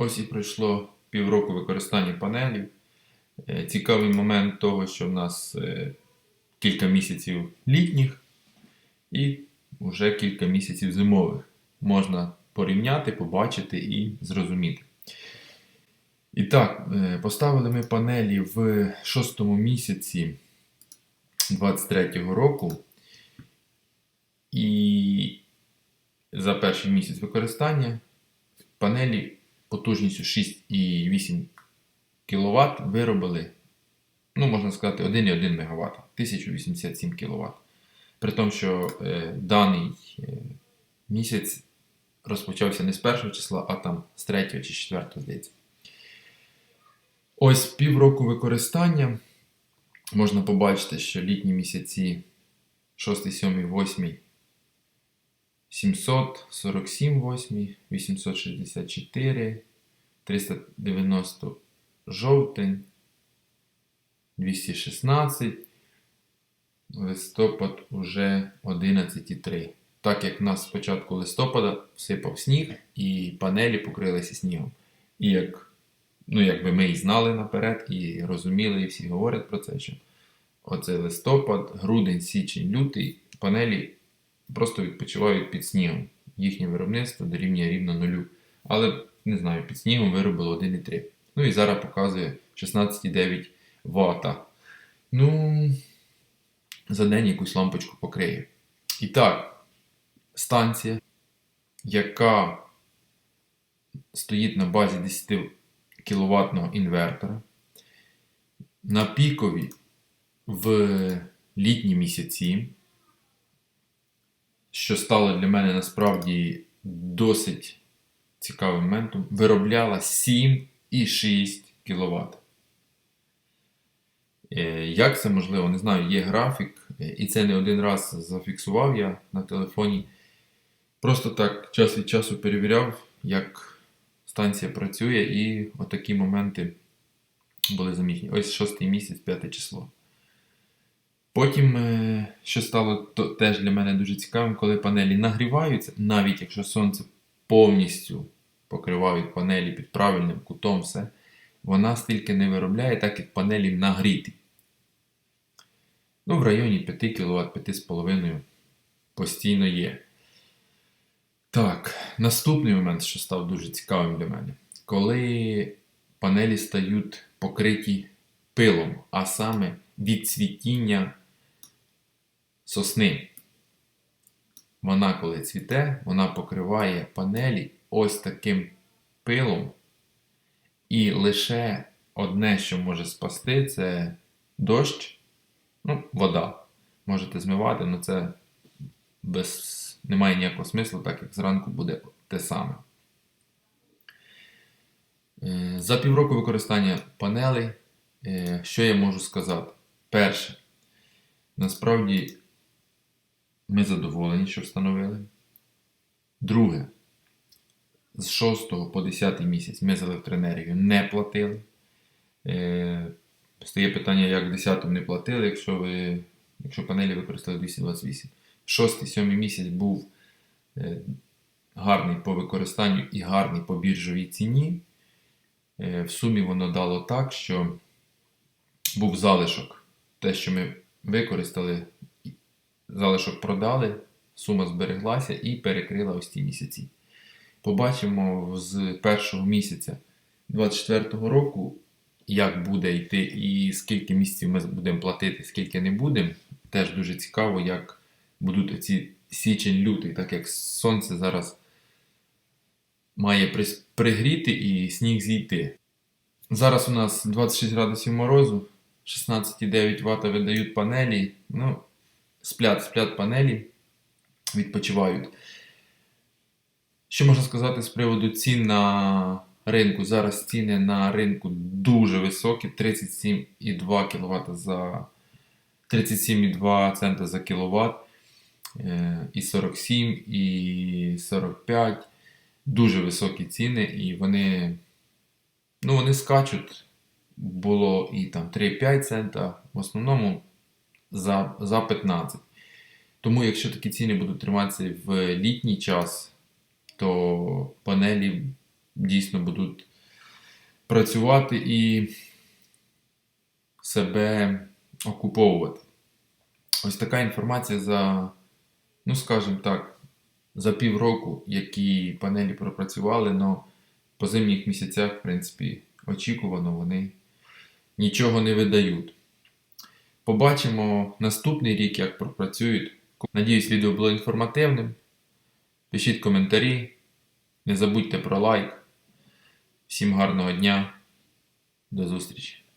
Ось і пройшло півроку використання панелів. Е, Цікавий момент того, що в нас е, кілька місяців літніх і вже кілька місяців зимових. Можна порівняти, побачити і зрозуміти. І так, е, поставили ми панелі в шостому місяці 23-го року. І за перший місяць використання панелі потужністю 6,8 кВт виробили, ну, можна сказати, 1,1 МВт, 1087 кВт. При тому, що е, даний е, місяць розпочався не з першого числа, а там з 3 чи 4, здається. Ось півроку використання. Можна побачити, що літні місяці 6, 7, 8 747 8, 864, 390 жовтень, 216, листопад уже 11,3. Так як в нас з початку листопада всипав сніг і панелі покрилися снігом. І як, ну, якби ми і знали наперед, і розуміли, і всі говорять про це, що оце листопад, грудень, січень, лютий, панелі просто відпочивають під снігом. Їхнє виробництво дорівнює рівно нулю. Але, не знаю, під снігом виробило 1,3. Ну і зараз показує 16,9 Вт. Ну, за день якусь лампочку покриє. І так, станція, яка стоїть на базі 10 кВт інвертора. На пікові в літні місяці що стало для мене насправді досить цікавим моментом, виробляла 7,6 кВт. Е, Як це можливо? Не знаю, є графік, е, і це не один раз зафіксував я на телефоні. Просто так час від часу перевіряв, як станція працює, і отакі моменти були замітні. Ось 6 місяць, 5 число. Потім, е, що стало то- теж для мене дуже цікавим, коли панелі нагріваються, навіть якщо сонце повністю покривають панелі під правильним кутом, все, вона стільки не виробляє, так як панелі нагріті. Ну, в районі 5 кВт, 5,5 постійно є. Так, наступний момент, що став дуже цікавим для мене, коли панелі стають покриті пилом, а саме від цвітіння сосни. Вона, коли цвіте, вона покриває панелі ось таким пилом. І лише одне, що може спасти, це дощ, ну, вода. Можете змивати, але це без... немає ніякого смислу, так як зранку буде те саме. Е, За півроку використання панелей, е, що я можу сказати? Перше, насправді ми задоволені, що встановили. Друге, з 6 по 10 місяць ми за електроенергію не платили. Е, Стає питання, як 10 не платили, якщо ви, якщо панелі використали 228. 6-7 місяць був е, гарний по використанню і гарний по біржовій ціні. Е, В сумі воно дало так, що був залишок. Те, що ми використали, залишок продали, сума збереглася і перекрила ось ці місяці. Побачимо з першого місяця 24-го року, як буде йти і скільки місяців ми будемо платити, скільки не будемо. Теж дуже цікаво, як будуть оці січень-лютий, так як сонце зараз має пригріти і сніг зійти. Зараз у нас 26 градусів морозу, 16,9 Вт видають панелі. Ну, сплять, сплять панелі, відпочивають. Що можна сказати з приводу цін на ринку? Зараз ціни на ринку дуже високі: 37,2 кВт за 37,2 цента за кіловат, е, і 47, і 45. Дуже високі ціни, і вони, ну, вони скачуть. Було і там 3,5 цента, в основному за, за 15. Тому, якщо такі ціни будуть триматися в літній час, то панелі дійсно будуть працювати і себе окуповувати. Ось така інформація за, ну скажімо так, за півроку, які панелі пропрацювали, але по зимніх місяцях, в принципі, очікувано вони нічого не видають. Побачимо наступний рік, як пропрацюють. Надіюсь, відео було інформативним. Пишіть коментарі. Не забудьте про лайк. Всім гарного дня. До зустрічі!